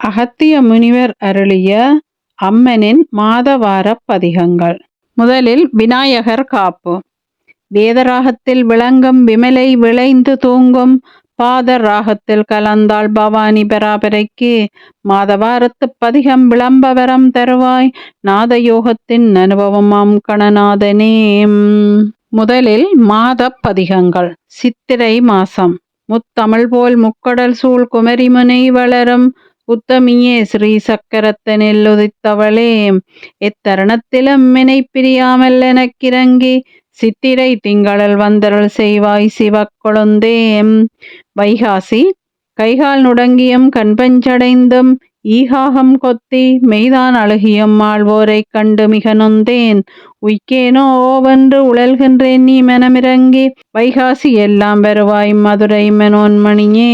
அகத்திய முனிவர் அருளிய அம்மனின் மாதவாரப் பதிகங்கள். முதலில் விநாயகர் காப்பு. வேதராகத்தில் விளங்கும் விமலை விளைந்து தூங்கும் பாதர் ராகத்தில் கலந்தாள் பவானி பராபரைக்கு மாதவாரத்து பதிகம் விளம்பவரம் தருவாய் நாதயோகத்தின் அனுபவமாம் கணநாதனே முதலில் மாதப் பதிகங்கள். சித்திரை மாசம். முத்தமிழ் போல் முக்கடல் சூழ் குமரிமுனை வளரும் உத்தமியே ஸ்ரீ சக்கரத்தனில் உதித்தவளே எத்தருணத்திலும் மினை பிரியாமல் எனக்கிறங்கி சித்திரை திங்களல் வந்தருள் செய்வாய் சிவக்கொழுந்தேம் வைகாசி கைகால் நுடங்கியும் கண்பஞ்சடைந்தும் ஈகாகம் கொத்தி மெய்தான் அழுகியும் ஆழ்வோரைக் கண்டு மிக நொந்தேன் உய்க்கேனோ ஓவென்று உழல்கின்றேன் நீ மெனமிறங்கி வைகாசி எல்லாம் வருவாய் மதுரை மனோன்மணியே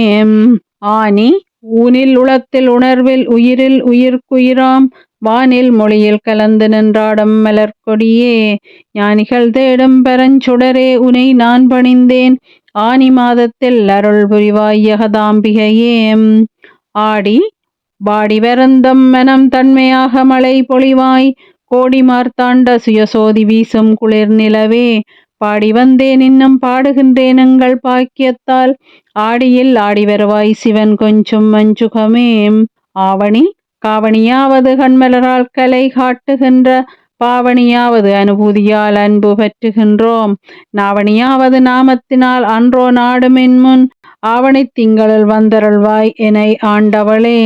ஆனி ஊனில் உளத்தில் உணர்வில் உயிரில் உயிர்க்குயிராம் வானில் மொழியில் கலந்து நின்றாடம் மலர்கொடியே ஞானிகள் தேடும் பரஞ்சுடரே உனை நான் பணிந்தேன். ஆனி மாதத்தில் அருள் புரிவாயகதாம்பிகையே ஆடி வாடி வரந்தம் மனம் தன்மையாக மழை பொழிவாய். கோடி மார்த்தாண்ட சுயசோதி வீசும் குளிர் நிலவே. பாடி வந்தேன் இன்னும் பாடுகின்றேன் எங்கள் பாக்கியத்தால். ஆடியில் ஆடி வருவாய் சிவன் கொஞ்சம் மஞ்சுகமே. ஆவணி காவணியாவது கண்மலரால் கலை காட்டுகின்ற. பாவணியாவது அனுபூதியால் அன்பு பற்றுகின்றோம். நாவணியாவது நாமத்தினால் அன்றோ நாடுமின் முன். ஆவணி திங்களில் வந்தருள்வாய் என ஆண்டவளே.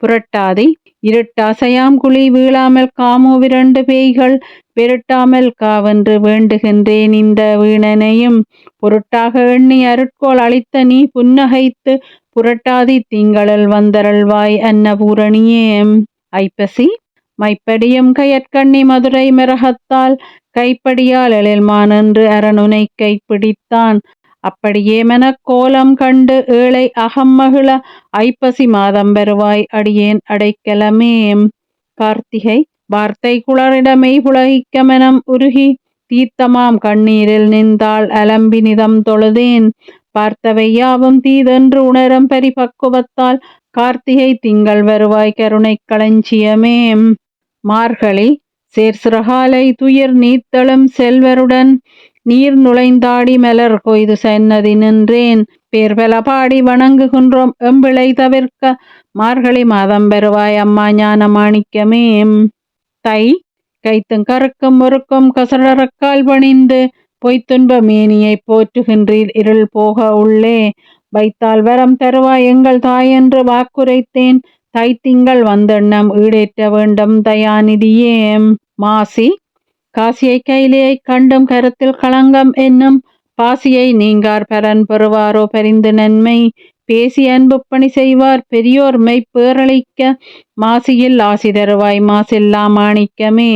புரட்டாதி இருட்டாசையாம் குழி வீழாமல் காமோ விரண்டு பேய்கள் பெருட்டாமல் காவென்று வேண்டுகின்றேன் இந்த வீணனையும். பொருட்டாக எண்ணி அருட்கோள் அளித்த நீ புன்னகைத்து புரட்டாதி திங்களல் வந்தருள்வாய் அன்னபூரணியே ஐப்பசி மைப்படியும் கயற்கண்ணி மதுரை மிரகத்தால் கைப்படியால் எழில்மான் என்று அரணுனை கைப்பிடித்தான். அப்படியே கோலம் கண்டு ஏழை அகம் மகிழ ஐப்பசி மாதம் வருவாய் அடியேன் அடைக்கலமே. கார்த்திகை வார்த்தை குளரிடமை புலகிக்கமெனம் உருகி தீர்த்தமாம் கண்ணீரில் நின்றாள் அலம்பி நிதம் தொழுதேன். பார்த்தவை யாவும் தீதென்று உணரும் பரிபக்குவத்தால் கார்த்திகை திங்கள் வருவாய் கருணை களஞ்சியமே. மார்கழி சேர்சிறகாலை துயர் நீத்தளும் செல்வருடன் நீர் நுழைந்தாடி மலர் கொய்து சென்னதி நின்றேன். பேர்பல பாடி வணங்குகின்றோம் எம்பிளை தவிர்க்க மார்கழி மாதம் பெறுவாய் அம்மா ஞான மாணிக்கமே. தை கைத்தும் கருக்கும் முறுக்கும் கசடரக்கால் பணிந்து பொய்த்துன்ப மேனியை போற்றுகின்றீர் இருள் போக உள்ளே. வைத்தால் வரம் தருவாய் எங்கள் தாய் என்று வாக்குரைத்தேன். தைத்திங்கள் வந்தெண்ணம் ஈடேற்ற வேண்டும் தயாநிதியே. மாசி காசியை கைலியை கண்டும் கருத்தில் களங்கம் என்னும் பாசியை நீங்கார் பரன் பெறுவாரோ பரிந்து நன்மை. பேசி அன்பு பணி செய்வார் பெரியோர் பேரழிக்க மாசியில் ஆசி தருவாய் மாசில்லா மாணிக்கமே.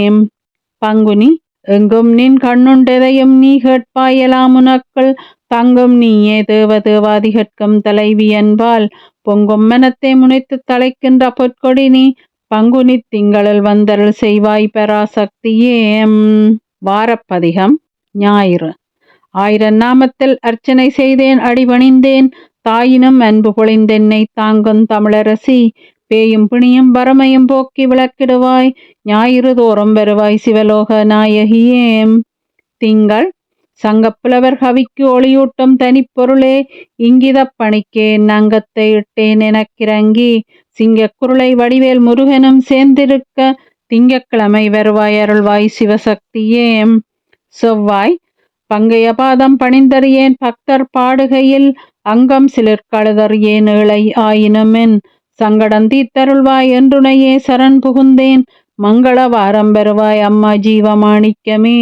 பங்குனி எங்கும் நின் கண்ணுண்டெதையும் நீ கேட்பாயலாம் உனக்குள். தங்கும் நீயே தேவ தேவாதிகற்கும் தலைவி என்பால் பொங்கும் மனத்தை முனைத்து தலைக்கின்ற பொற்கொடி நீ பங்குனி திங்களில் வந்தருள் செய்வாய் பராசக்தியே வாரப்பதிகம் ஞாயிறு. ஆயிரம் நாமத்தில் அர்ச்சனை செய்தேன் அடிபணிந்தேன். தாயினும் அன்பு பொழிந்தென்னை தாங்கும் தமிழரசி. பேயும் பிணியும் வரமையும் போக்கி விளக்கிடுவாய். ஞாயிறு தோறும் வருவாய் சிவலோக நாயகியேம். திங்கள் சங்கப்புலவர் கவிக்கு ஒளியூட்டும் தனிப்பொருளே. இங்கிதப் பணிக்கே நங்கத்தை இட்டேன் எனக்கிறங்கி. சிங்கக்குருளை வடிவேல் முருகனும் சேர்ந்திருக்க திங்கக்கிழமை வருவாய் அருள்வாய் சிவசக்தியே செவ்வாய் பங்கைய பாதம் பணிந்தறியேன் பக்தர் பாடுகையில் அங்கம் சிலர் கழுதறியேன் ஏழை ஆயினமென் சங்கடம் தீத்தருள்வாய் என்றுனையே சரண் புகுந்தேன். மங்கள வாரம் பெறுவாய் அம்மா ஜீவமாணிக்கமே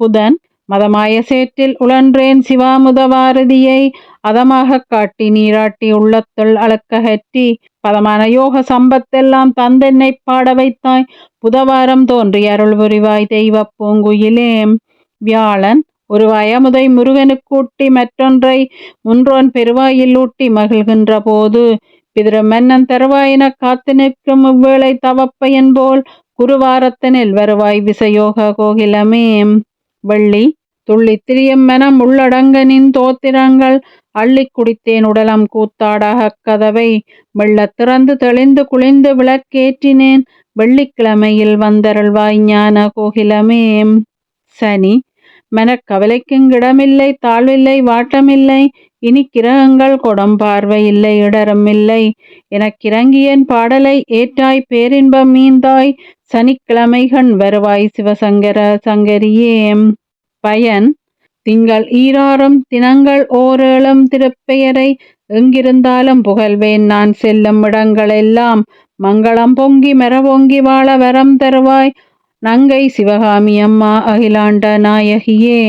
புதன் மதமாய சேற்றில் உழன்றேன் சிவாமுதவாரதியை. அதமாக காட்டி நீராட்டி உள்ளத்துள் அளக்ககற்றி பதமான யோக சம்பத்தெல்லாம் தந்தென்னை பாட வைத்தாய். புதவாரம் தோன்றி அருள் புரிவாய் தெய்வ பூங்குயிலே. வியாழன் ஒரு வயமுதை முருகனுக்கூட்டி மற்றொன்றை முன்றோன் பெருவாயில் ஊட்டி மகிழ்கின்ற போது பிதிர மன்னன் தருவாயின காத்து நிற்கும் இவ்வேளை தவப்பையன் போல் குருவாரத்தனில் வருவாய் விசயோக கோகிலமே. வெள்ளி துள்ளித் திரியும் உள்ளடங்கனின் தோத்திரங்கள். அள்ளிக் குடித்தேன் உடலம் கூத்தாடாகக் கதவை. மெள்ளத் திறந்து தெளிந்து குளிந்து விளக்கேற்றினேன். வெள்ளிக்கிழமையில் வந்தருள்வாய் ஞான கோகிலமே. சனி மனக்கவலைக்குங்கிடமில்லை தாழ்வில்லை வாட்டமில்லை. இனி கிரகங்கள் கொடம் பார்வை இல்லை இடரும் இல்லை. எனக்கிறங்கியன் பாடலை ஏற்றாய் பேரின்பம் மீந்தாய் சனிக்கிழமைகண் வருவாய் சிவசங்கர சங்கரியே. பயன். திங்கள் ஈராறும் தினங்கள் ஓரேழும் திருப்பெயரை எங்கிருந்தாலும் புகழ்வேன் நான் செல்லும் இடங்களெல்லாம். மங்களம் பொங்கி மரபொங்கி வாழ வரம் தருவாய். நங்கை சிவகாமி அம்மா அகிலாண்ட நாயகியே.